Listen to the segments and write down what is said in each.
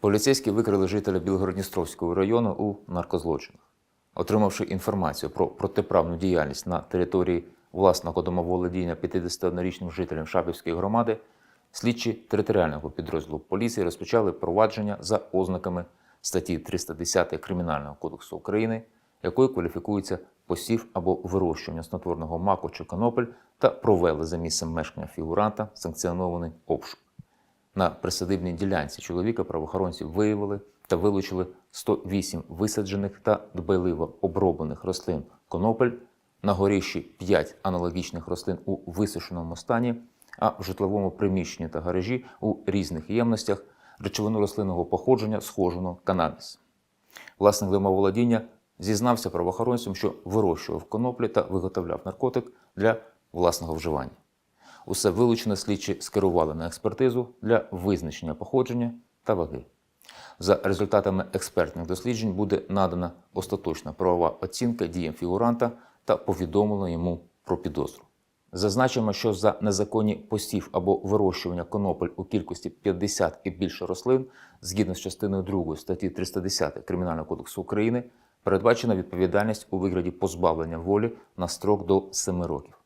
Поліцейські викрили жителя Білгородністровського району у наркозлочинах. Отримавши інформацію про протиправну діяльність на території власного домоволодіння 51-річним жителям Шапівської громади, слідчі територіального підрозділу поліції розпочали провадження за ознаками статті 310 Кримінального кодексу України, якою кваліфікується посів або вирощування снотворного маку чи конопель та провели за місцем мешкання фігуранта санкціонований обшук. На присадибній ділянці чоловіка правоохоронці виявили та вилучили 108 висаджених та дбайливо оброблених рослин конопель, на горіщі 5 аналогічних рослин у висушеному стані, а в житловому приміщенні та гаражі у різних ємностях речовину рослинного походження схожу на канабіс. Власник домоволодіння зізнався правоохоронцям, що вирощував коноплі та виготовляв наркотик для власного вживання. Усе вилучене слідчі скерували на експертизу для визначення походження та ваги. За результатами експертних досліджень буде надана остаточна правова оцінка діям фігуранта та повідомлено йому про підозру. Зазначимо, що за незаконні посів або вирощування конопель у кількості 50 і більше рослин, згідно з частиною 2 статті 310 Кримінального кодексу України, передбачена відповідальність у вигляді позбавлення волі на строк до 7 років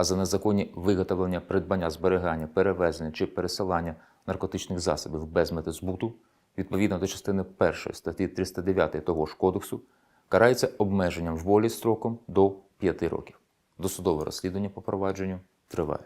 а за незаконні виготовлення, придбання, зберігання, перевезення чи пересилання наркотичних засобів без мети збуту, відповідно до частини 1 статті 309 того ж кодексу, карається обмеженням волі строком до 5 років. Досудове розслідування по провадженню триває.